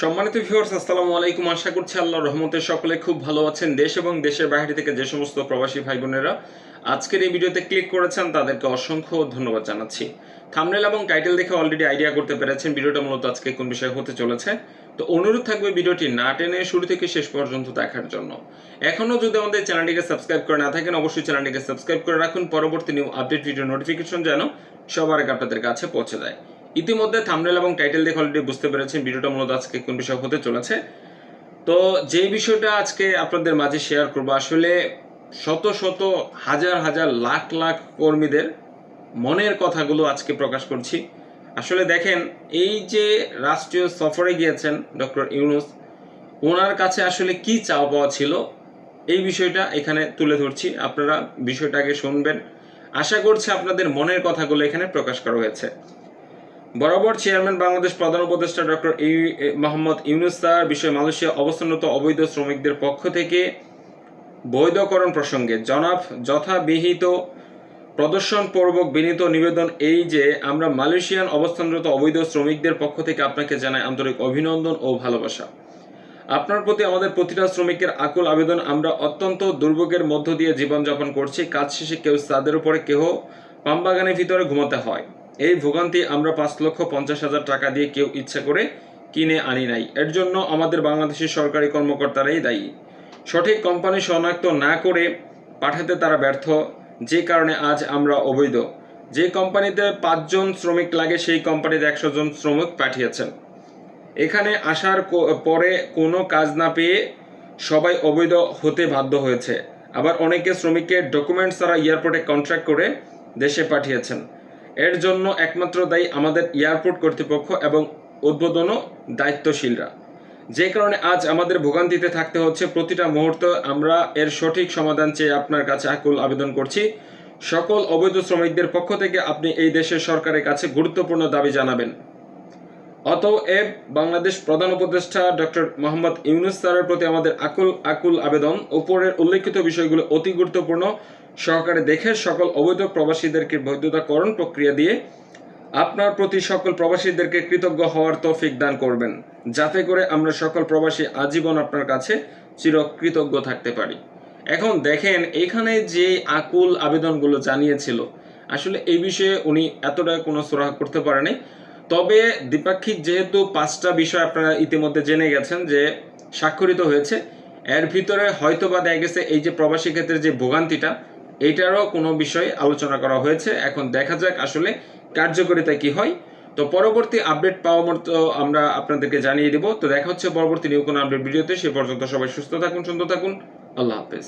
সম্মানিত ভিউয়ার্স আসসালামু আলাইকুম। আশা করছি আল্লাহর রহমতে সকলে খুব ভালো আছেন। দেশ এবং দেশের বাইরে থেকে যে সমস্ত প্রবাসী ভাই বোনেরা আজকের এই ভিডিওতে ক্লিক করেছেন, তাদেরকে অসংখ্য ধন্যবাদ জানাচ্ছি। থামনেল এবং টাইটেল দেখে অলরেডি আইডিয়া করতে পেরেছেন ভিডিওটা মূলত আজকে কোন বিষয়ে হতে চলেছে। তো অনুরোধ থাকবে ভিডিওটি না টেনে শুরু থেকে শেষ পর্যন্ত দেখার জন্য। এখনও যদি আমাদের চ্যানেলটিকে সাবস্ক্রাইব করে না থাকেন, অবশ্যই চ্যানেলটিকে সাবস্ক্রাইব করে রাখুন। পরবর্তী নিউ আপডেট ভিডিও নোটিফিকেশন যেন সবার আগে আপনাদের কাছে পৌঁছে যায়। ইতিমধ্যে থামনেল এবং টাইটেল দেখে অলরেডি বুঝতে পেরেছেন, ভিডিওটা মূলত আজকে কোন বিষয় হতে চলেছে। তো যে বিষয়টা আজকে আপনাদের মাঝে শেয়ার করব, আসলে শত শত হাজার হাজার লাখ লাখ কর্মীদের মনের কথাগুলো আজকে প্রকাশ করছি। আসলে দেখেন, এই যে রাষ্ট্রীয় সফরে গিয়েছেন ডক্টর ইউনুস, ওনার কাছে আসলে কি চাওয়া পাওয়া ছিল, এই বিষয়টা এখানে তুলে ধরছি। আপনারা বিষয়টাকে শুনবেন। আশা করছি আপনাদের মনের কথাগুলো এখানে প্রকাশ করা হয়েছে। বরাবর চেয়ারম্যান বাংলাদেশ প্রধান উপদেষ্টা ডক্টর মোহাম্মদ ইউনুস স্যার বিষয়ে মালয়েশিয়া অবস্থানরত অবৈধ শ্রমিকদের পক্ষ থেকে বৈধকরণ প্রসঙ্গে জনাব যথাবিহিত প্রদর্শনপূর্বক বিনীত নিবেদন এই যে আমরা মালয়েশিয়ান অবস্থানরত অবৈধ শ্রমিকদের পক্ষ থেকে আপনাকে জানাই আন্তরিক অভিনন্দন ও ভালোবাসা। আপনার প্রতি আমাদের প্রতিটা শ্রমিকের আকুল আবেদন আমরা অত্যন্ত দুর্ভোগের মধ্য দিয়ে জীবনযাপন করছি। কাজ শেষে কেউ তাদের উপরে কেহ পামবাগানের ভিতরে ঘুমাতে হয়। এই ভোগান্তি আমরা পাঁচ লক্ষ পঞ্চাশ হাজার টাকা দিয়ে কেউ ইচ্ছা করে কিনে আনি নাই। এর জন্য আমাদের বাংলাদেশের সরকারি কর্মকর্তারাই দায়ী। সঠিক কোম্পানি শনাক্ত না করে পাঠাতে তারা ব্যর্থ। যে কারণে আজ আমরা অবৈধ। যে কোম্পানিতে পাঁচজন শ্রমিক লাগে, সেই কোম্পানিতে একশো জন শ্রমিক পাঠিয়েছেন। এখানে আসার পরে কোনো কাজ না পেয়ে সবাই অবৈধ হতে বাধ্য হয়েছে। আবার অনেকে শ্রমিকের ডকুমেন্টস তারা এয়ারপোর্টে কন্ট্রাক্ট করে দেশে পাঠিয়েছেন। এর জন্য একমাত্র দায়ী আমাদের এয়ারপোর্ট কর্তৃপক্ষ এবং উদ্বোধন দায়িত্বশীলরা। যে কারণে আজ আমাদের ভোগান্তিতে থাকতে হচ্ছে। প্রতিটা মুহূর্ত আমরা এর সঠিক সমাধান চেয়ে আপনার কাছে আকুল আবেদন করছি। সকল অবৈধ শ্রমিকদের পক্ষ থেকে আপনি এই দেশের সরকারের কাছে গুরুত্বপূর্ণ দাবি জানাবেন। অতএব বাংলাদেশ প্রধান উপদেষ্টা ডক্টর মোহাম্মদ ইউনুস স্যারের প্রতি আমাদের আকুল আকুল আবেদন। উপরের উল্লেখিত বিষয়গুলো অতি গুরুত্বপূর্ণ। সহকারে দেখে সকল অবৈধ প্রবাসীদেরকে বৈধতাকরণ প্রক্রিয়া দিয়ে আপনার প্রতি সকল প্রবাসীদেরকে কৃতজ্ঞ হওয়ার তৌফিক দান করবেন। যাতে করে আমরা সকল প্রবাসী আজীবন আপনার কাছে চিরকৃতজ্ঞ থাকতে পারি। এখন দেখেন, এখানে যে আকুল আবেদনগুলো জানিয়েছিল, আসলে এই বিষয়ে উনি এতটা কোনো সুরাহা করতে পারেনি। তবে দ্বিপাক্ষিক যেহেতু পাঁচটা বিষয় আপনারা ইতিমধ্যে জেনে গেছেন যে স্বাক্ষরিত হয়েছে, এর ভিতরে হয়তো বা দেখা গেছে এই যে প্রবাসী ক্ষেত্রে যে ভোগান্তিটা, এইটারও কোনো বিষয় আলোচনা করা হয়েছে। এখন দেখা যাক আসলে কার্যকারিতা কি হয়। তো পরবর্তী আপডেট পাওয়া মতো আমরা আপনাদেরকে জানিয়ে দিব। তো দেখা হচ্ছে পরবর্তী নিউ কোনো আপডেট ভিডিওতে। সে পর্যন্ত সবাই সুস্থ থাকুন, সুন্দর থাকুন। আল্লাহ হাফেজ।